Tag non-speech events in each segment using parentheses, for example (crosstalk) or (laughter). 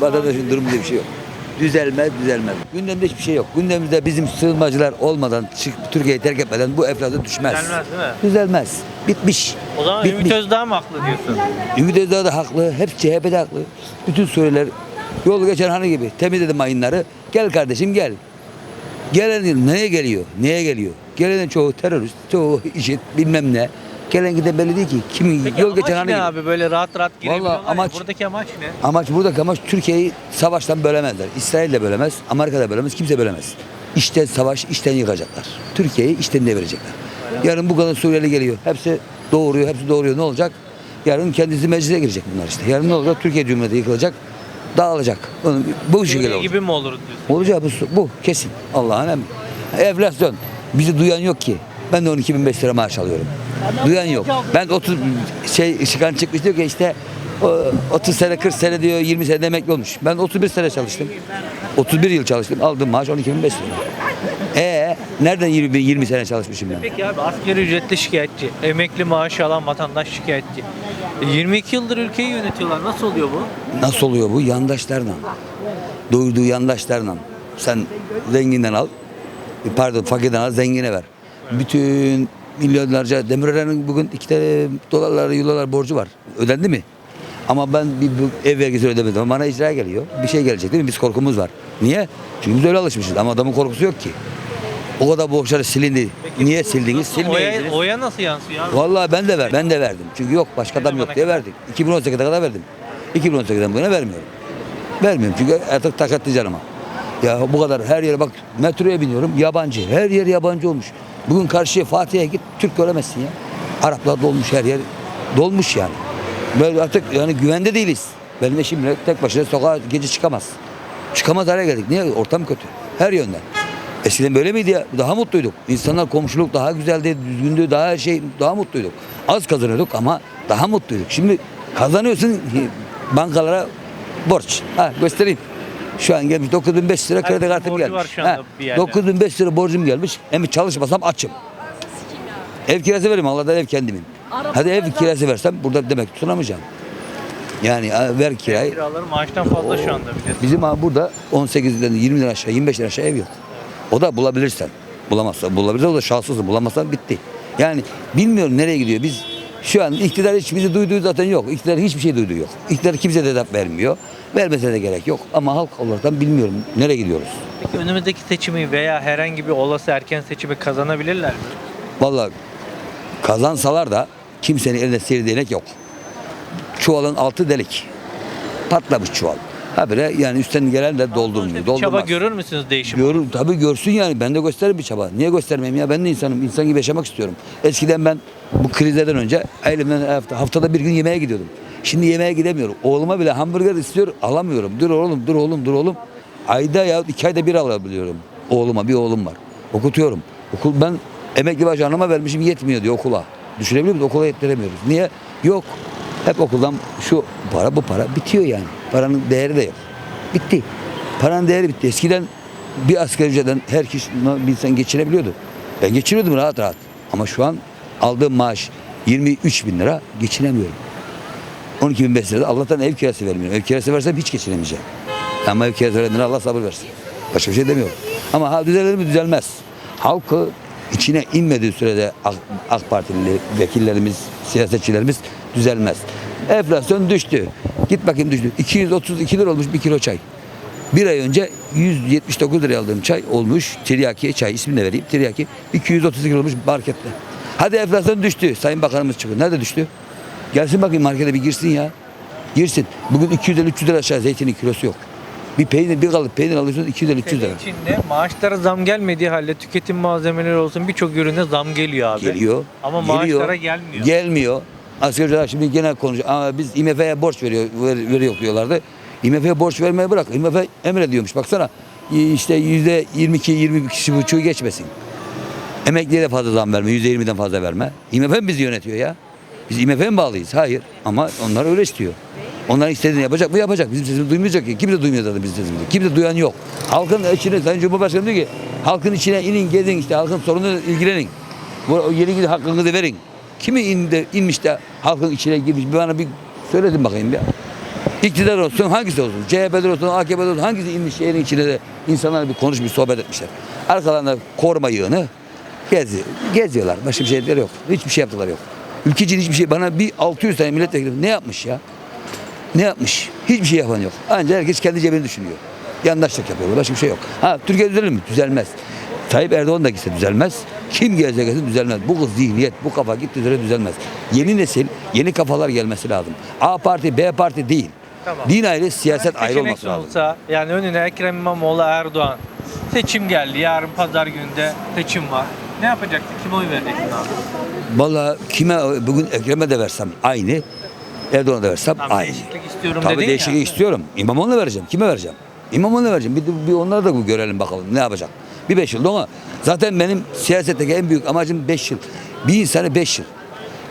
vatandaşın durumu diye bir şey yok. Düzelmez, düzelmez. Gündemde hiçbir şey yok. Gündemimizde bizim sığınmacılar olmadan, çık, Türkiye'yi terk etmeden bu enflasyon düşmez. Düzelmez değil mi? Düzelmez. Bitmiş. O zaman Bitmiş. Ümit Özdağ mı haklı diyorsun? Ümit Özdağ da haklı. Hep CHP de haklı. Bütün Suriyeliler yol geçen hani gibi temizledim mayınları. Gel kardeşim gel. Gelen neye geliyor? Neye geliyor? Gelenin çoğu terörist, çoğu (laughs) işit bilmem ne. Gelen giden belli değil ki. Kimi Peki yol amaç geçen hani ne abi böyle rahat rahat girebiliyorlar ya. amaç- Buradaki amaç ne? Amaç buradaki amaç Türkiye'yi savaştan bölemezler. İsrail de bölemez, Amerika da bölemez, kimse bölemez. İşten savaş, işten yıkacaklar. Türkiye'yi işten devirecekler. Yarın bu kadar Suriyeli geliyor. Hepsi doğuruyor, hepsi doğuruyor. Ne olacak? Yarın kendisi meclise girecek bunlar işte. Yarın ne olacak? Türkiye Cumhuriyeti yıkılacak, dağılacak. Onun- Bu şekilde Suriye olacak. gibi mi olur diyorsun? Olacağı bu, bu kesin. Allah'ın emri. Enflasyon. Bizi duyan yok ki. Ben de 12.500 lira maaş alıyorum. Duyan yok. Ben 30 şey çıkan çıkmış diyor ki işte o 30 sene 40 sene diyor 20 sene emekli olmuş. Ben 31 sene çalıştım. 31 yıl çalıştım. Aldığım maaş 12.500 lira. E nereden 20, 20 sene çalışmışım ben? Peki abi asgari ücretli şikayetçi, emekli maaşı alan vatandaş şikayetçi. E, 22 yıldır ülkeyi yönetiyorlar. Nasıl oluyor bu? Nasıl oluyor bu? Yandaşlarla. Duyduğu yandaşlarla. Sen zenginden al, pardon fakirden al, zengine ver. Bütün milyonlarca Demirören'in bugün iki tane dolarlar, eurolar borcu var. Ödendi mi? Ama ben bir, bir ev vergisi ödemedim. Ama Bana icra geliyor. Bir şey gelecek değil mi? Biz korkumuz var. Niye? Çünkü biz öyle alışmışız. Ama adamın korkusu yok ki. O kadar borçları silindi. Niye sildiniz? Oya, Silmeyeydiniz. oya nasıl yansıyor abi? Vallahi ben de verdim. Ben de verdim. Çünkü yok başka adam yok diye verdik. 2018'e kadar verdim. 2018'den bu yana vermiyorum. Vermiyorum çünkü artık takatlı canıma. Ya bu kadar her yere bak metroya biniyorum yabancı. Her yer yabancı olmuş. Bugün karşıya Fatih'e git Türk göremezsin ya. Araplar dolmuş her yer. Dolmuş yani. Böyle artık yani güvende değiliz. Benim eşim bile tek başına sokağa gece çıkamaz. Çıkamaz hale geldik. Niye? Ortam kötü. Her yönden. Eskiden böyle miydi ya? Daha mutluyduk. İnsanlar komşuluk daha güzeldi, düzgündü, daha şey daha mutluyduk. Az kazanıyorduk ama daha mutluyduk. Şimdi kazanıyorsun bankalara borç. Ha göstereyim. Şu an gelmiş 9500 lira kredi kartım borcu gelmiş. var şu anda Ha, bir yerde. 9500 lira borcum gelmiş. Hem çalışmasam açım. Ev kirası vereyim Allah'tan ev kendimin. Hadi ev kirası versem burada demek tutunamayacağım. Yani ver kirayı. Kiraları maaştan fazla şu anda bir de. Bizim abi burada 18'den 20 lira aşağı 25 lira aşağı ev yok. O da bulabilirsen. Bulamazsan bulabilirsen o da şanslısın. Bulamazsan bitti. Yani bilmiyorum nereye gidiyor. Biz şu an iktidar hiç bizi duyduğu zaten yok. İktidar hiçbir şey duyduğu yok. İktidar kimse de vermiyor. Vermese de gerek yok. Ama halk olarak bilmiyorum nereye gidiyoruz. Peki önümüzdeki seçimi veya herhangi bir olası erken seçimi kazanabilirler mi? Vallahi kazansalar da kimsenin elinde seyir değnek yok. Çuvalın altı delik. Patlamış çuval. Habire yani üstten gelen de doldurmuyor. Bir Doldurmaz. çaba görür müsünüz değişim? Görür, tabii görsün yani. Ben de gösteririm bir çaba. Niye göstermeyeyim ya? Ben de insanım. İnsan gibi yaşamak istiyorum. Eskiden ben bu krizlerden önce elimden hafta, haftada bir gün yemeğe gidiyordum. Şimdi yemeğe gidemiyorum. Oğluma bile hamburger istiyor alamıyorum. Dur oğlum, dur oğlum, dur oğlum. Ayda ya iki ayda bir alabiliyorum. Oğluma bir oğlum var. Okutuyorum. Okul ben emekli baş anama vermişim yetmiyor diyor okula. Düşünebiliyor musun? Okula yettiremiyoruz. Niye? Yok. Hep okuldan şu para bu para bitiyor yani. Paranın değeri de yok. Bitti. Paranın değeri bitti. Eskiden bir asgari ücretten her kişi bir insan geçirebiliyordu. Ben geçiriyordum rahat rahat. Ama şu an aldığım maaş 23 bin lira geçinemiyorum. 12 bin beş lirada Allah'tan ev kirası vermiyorum. Ev kirası versem hiç geçinemeyeceğim. Ama ev kirası verenlere Allah sabır versin. Başka bir şey demiyorum. Ama ha düzelir mi düzelmez. Halkı içine inmediği sürede AK, AK Partili vekillerimiz, siyasetçilerimiz düzelmez. Enflasyon düştü. Git bakayım düştü. 232 lira olmuş bir kilo çay. Bir ay önce 179 liraya aldığım çay olmuş. Tiryaki çay ismini de vereyim. Tiryaki 232 lira olmuş markette. Hadi enflasyon düştü. Sayın Bakanımız çıkıyor. Nerede düştü? Gelsin bakayım markete bir girsin ya. Girsin. Bugün 200 lira 300 lira aşağı zeytinin kilosu yok. Bir peynir bir kalıp peynir alıyorsunuz 200 lira 300 lira. Sene içinde maaşlara zam gelmediği halde tüketim malzemeleri olsun birçok ürüne zam geliyor abi. Geliyor. Ama geliyor, maaşlara gelmiyor. Gelmiyor. Asgari ücret şimdi gene konuşuyor. Ama biz IMF'ye borç veriyor, ver, veriyor diyorlardı. IMF'ye borç vermeye bırak. IMF emrediyormuş. Baksana işte yüzde 22 20 kişi buçuğu geçmesin. Emekliye de fazla zam verme. Yüzde 20'den fazla verme. IMF mi bizi yönetiyor ya? Biz IMF'ye mi bağlıyız? Hayır. Ama onlar öyle istiyor. Onların istediğini yapacak mı? Yapacak. Bizim sesimizi duymayacak ki. Kimse duymuyor zaten bizim sesimizi. Kimse duyan yok. Halkın içine, Sayın Cumhurbaşkanı diyor ki halkın içine inin, gezin işte halkın sorunuyla ilgilenin. Bu o yeni gidip hakkınızı verin. Kimi indi, inmiş de halkın içine girmiş? Bir bana bir söylesin bakayım ya. İktidar olsun hangisi olsun. CHP'de olsun, AKP'de olsun hangisi inmiş şehrin içine de insanlar bir konuşmuş, sohbet etmişler. Arkalarında koruma yığını gezi, geziyorlar. Başka bir şeyleri yok. Hiçbir şey yaptılar yok. Ülke için hiçbir şey. Bana bir 600 tane milletvekili ne yapmış ya? Ne yapmış? Hiçbir şey yapan yok. Ancak herkes kendi cebini düşünüyor. Yandaşlık yapıyorlar. Başka bir şey yok. Ha Türkiye düzelir mi? Düzelmez. Tayyip Erdoğan da gitse düzelmez. Kim gelse gelsin düzelmez. Bu kız zihniyet, bu kafa gitti üzere düzelmez. Yeni nesil, yeni kafalar gelmesi lazım. A parti, B parti değil. Tamam. Din ayrı, siyaset ayrı Seçenek olması lazım. olsa yani önüne Ekrem İmamoğlu Erdoğan seçim geldi. Yarın pazar gününde seçim var. Ne yapacaksın? Kime oy vereceksin abi? Vallahi kime bugün Ekrem'e de versem aynı, Erdoğan'a da versem Tamam, aynı. değişiklik istiyorum Tabii dedin değişiklik ya. istiyorum. İmamoğlu'na vereceğim. Kime vereceğim? İmamoğlu'na vereceğim. Bir, bir onları da görelim bakalım ne yapacak. Bir beş yılda ama zaten benim siyasetteki en büyük amacım beş yıl. Bir insanı beş yıl.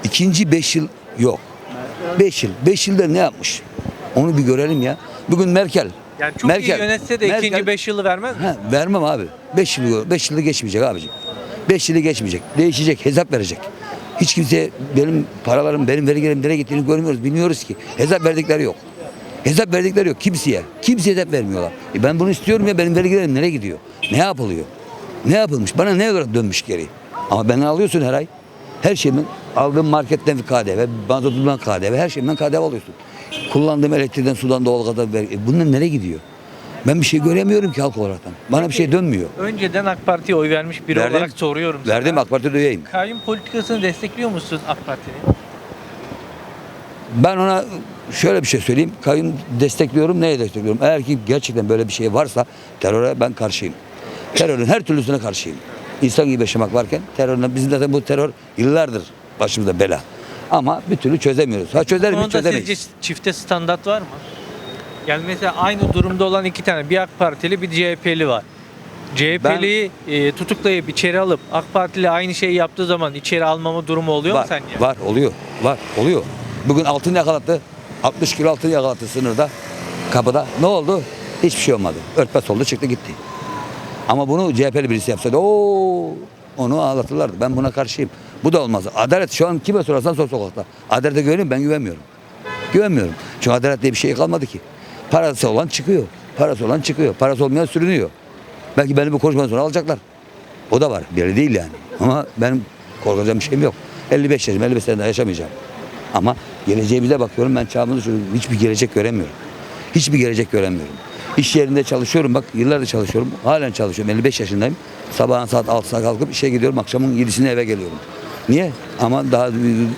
İkinci beş yıl yok. Beş yıl. Beş yılda ne yapmış? Onu bir görelim ya. Bugün Merkel. Yani çok iyi yönetse de Merkel- ikinci beş yılı vermez mi? Ha, vermem abi. 5 yılı 5 yılı geçmeyecek abicim. 5 yılı geçmeyecek. Değişecek, hesap verecek. Hiç kimse benim paralarım, benim vergilerim nereye gittiğini görmüyoruz, bilmiyoruz ki. Hesap verdikleri yok. Hesap verdikleri yok kimseye. Kimseye hesap vermiyorlar. E ben bunu istiyorum ya benim vergilerim nereye gidiyor? Ne yapılıyor? Ne yapılmış? Bana ne olarak dönmüş geri? Ama benden alıyorsun her ay. Her şeyimin aldığım marketten bir KDV, mazotumdan KDV, her şeyimden KDV alıyorsun. Kullandığım elektrikten, sudan, doğalgazdan vergi. E bunlar nereye gidiyor? Ben bir şey göremiyorum ki halk olaraktan. Bana bir şey dönmüyor. Önceden AK Parti'ye oy vermiş biri Verdim. olarak soruyorum sana. Verdim AK Parti'de üyeyim. Kayyum politikasını destekliyor musun AK Parti'nin? Ben ona şöyle bir şey söyleyeyim. Kayyum destekliyorum. Neye destekliyorum? Eğer ki gerçekten böyle bir şey varsa teröre ben karşıyım. Terörün her türlüsüne karşıyım. İnsan gibi yaşamak varken terörle bizim zaten bu terör yıllardır başımızda bela. Ama bir türlü çözemiyoruz. Ha çözer mi Onda çözemeyiz. sizce çifte standart var mı? Yani mesela aynı durumda olan iki tane bir AK Partili bir CHP'li var. CHP'liyi e, tutuklayıp içeri alıp AK Partili aynı şeyi yaptığı zaman içeri almama durumu oluyor var, mu sence? Var oluyor. Var oluyor. Bugün altın yakalattı. 60 kilo altın yakalattı sınırda. Kapıda. Ne oldu? Hiçbir şey olmadı. Örtbas oldu çıktı gitti. Ama bunu CHP'li birisi yapsaydı o onu ağlatırlardı. Ben buna karşıyım. Bu da olmaz. Adalet şu an kime sorarsan sor sokakta. Adalete güveniyorum ben güvenmiyorum. Güvenmiyorum. Çünkü adalet diye bir şey kalmadı ki. Parası olan çıkıyor. Parası olan çıkıyor. Parası olmayan sürünüyor. Belki beni bu konuşmadan sonra alacaklar. O da var. Belli değil yani. Ama benim korkacağım bir şeyim yok. 55 yaşım, 55 sene daha yaşamayacağım. Ama geleceğimize bakıyorum ben çağımızı şöyle hiçbir gelecek göremiyorum. Hiçbir gelecek göremiyorum. İş yerinde çalışıyorum bak yıllardır çalışıyorum. Halen çalışıyorum 55 yaşındayım. Sabahın saat 6'da kalkıp işe gidiyorum akşamın 7'sine eve geliyorum. Niye? Ama daha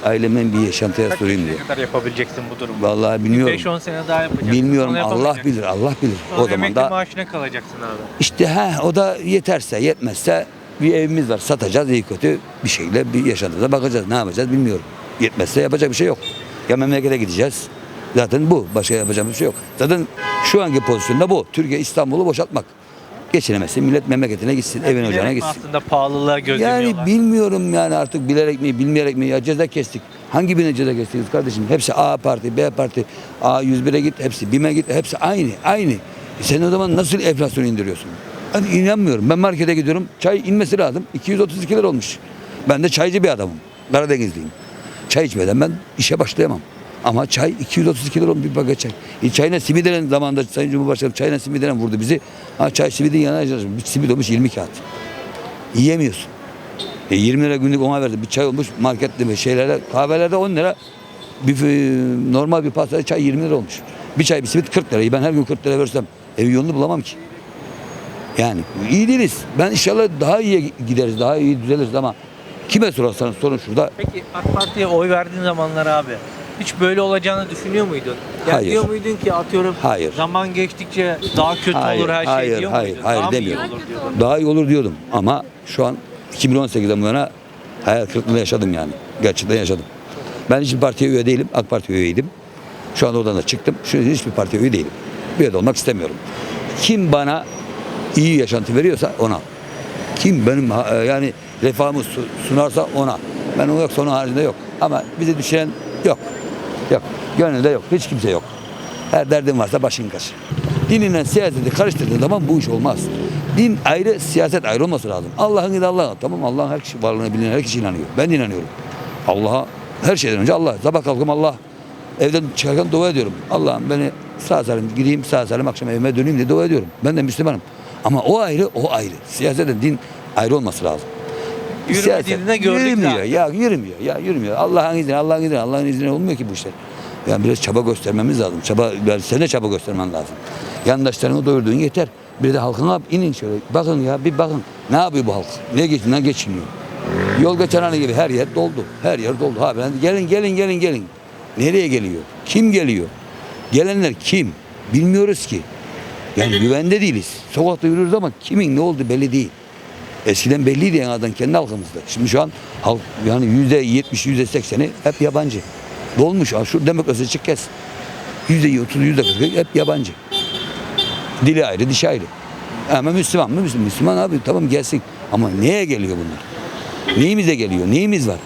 ailemin bir yaşantıya Kaç sorayım diye. kadar yapabileceksin bu durumu? Vallahi bilmiyorum. 5-10 sene daha yapacaksın. Bilmiyorum Sonra Allah yapamayacaksın. bilir Allah bilir. Sonra O zaman emekli da maaşına kalacaksın abi. işte ha o da yeterse yetmezse bir evimiz var satacağız iyi kötü bir şekilde bir yaşantımıza bakacağız ne yapacağız bilmiyorum. Yetmezse yapacak bir şey yok. Ya memlekete gideceğiz. Zaten bu. Başka yapacağımız bir şey yok. Zaten şu anki pozisyonda bu. Türkiye İstanbul'u boşaltmak. Geçinemezsin. Millet memleketine gitsin. evin Bilerek ocağına gitsin. Aslında pahalılığa göz Yani bilmiyorum yani artık bilerek mi bilmeyerek mi ya ceza kestik. Hangi birine ceza kestiniz kardeşim? Hepsi A parti, B parti, A 101'e git, hepsi BİM'e git, hepsi aynı, aynı. E sen o zaman nasıl enflasyonu indiriyorsun? Ben inanmıyorum. Ben markete gidiyorum, çay inmesi lazım. 232 lira olmuş. Ben de çaycı bir adamım. Karadenizliyim. Çay içmeden ben işe başlayamam. Ama çay 232 lira bir paket çay. E çayına simit denen zamanında Sayın Cumhurbaşkanı çayına simit denen vurdu bizi. Ha çay simidin yanına bir simit olmuş 20 kağıt. Yiyemiyorsun. E 20 lira günlük ona verdi. Bir çay olmuş markette ve şeylerde kahvelerde 10 lira. Bir, e, normal bir pastada çay 20 lira olmuş. Bir çay bir simit 40 lirayı ben her gün 40 lira versem ev yolunu bulamam ki. Yani iyi değiliz. Ben inşallah daha iyi gideriz, daha iyi düzeliriz ama kime sorarsanız sorun şurada. Peki AK Parti'ye oy verdiğin zamanlar abi hiç böyle olacağını düşünüyor muydun? Yani Hayır. diyor muydun ki atıyorum Hayır. zaman geçtikçe daha kötü Hayır, olur her şey hayır, diyor hayır, muydun? hayır daha mı iyi demiyorum. olur diyordun? Daha iyi olur diyordum ama şu an 2018'den bu yana hayal kırıklığında yaşadım yani. Gerçekten yaşadım. Ben hiçbir partiye üye değilim. AK Parti üyeydim. Şu anda oradan da çıktım. Şu an hiçbir partiye üye değilim. Üye de olmak istemiyorum. Kim bana iyi yaşantı veriyorsa ona. Kim benim ha- yani refahımı su- sunarsa ona. Ben o yoksa onun haricinde yok. Ama bize düşen yok. Yok. Gönülde yok. Hiç kimse yok. Her derdin varsa başın kaç. Dinle siyaseti karıştırdığın zaman bu iş olmaz. Din ayrı, siyaset ayrı olması lazım. Allah'ın idi Allah. Tamam Allah'ın her kişi varlığına bilinen her kişi inanıyor. Ben de inanıyorum. Allah'a her şeyden önce Allah. Sabah kalkım Allah. Evden çıkarken dua ediyorum. Allah'ım beni sağ salim gideyim sağ salim akşam evime döneyim diye dua ediyorum. Ben de Müslümanım. Ama o ayrı o ayrı. Siyaseten din ayrı olması lazım. Yürümediğini de gördük yürümüyor zaten. ya yürümüyor ya yürümüyor. Allah'ın izniyle Allah'ın izniyle Allah'ın izniyle olmuyor ki bu işler. Yani biraz çaba göstermemiz lazım. Çaba yani sen de çaba göstermen lazım. Yandaşlarını doyurduğun yeter. Bir de halkına inin şöyle. Bakın ya bir bakın. Ne yapıyor bu halk? Ne geç ne geçiniyor? Yol geçen hani gibi her yer doldu. Her yer doldu. Ha ben gelin gelin gelin gelin. Nereye geliyor? Kim geliyor? Gelenler kim? Bilmiyoruz ki. Yani güvende değiliz. Sokakta yürüyoruz ama kimin ne oldu belli değil. Eskiden belliydi en azından kendi halkımızda. Şimdi şu an halk yani yüzde yetmiş, yüzde sekseni hep yabancı. Dolmuş. Şu demokrasi çık kes. Yüzde otuz, yüzde kırk hep yabancı. Dili ayrı, dişi ayrı. Ama Müslüman mı? Müslüman. Müslüman abi tamam gelsin. Ama neye geliyor bunlar? Neyimize geliyor? Neyimiz var?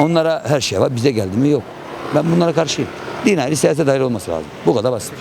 Onlara her şey var. Bize geldi mi yok. Ben bunlara karşıyım. Din ayrı, siyaset ayrı olması lazım. Bu kadar basit.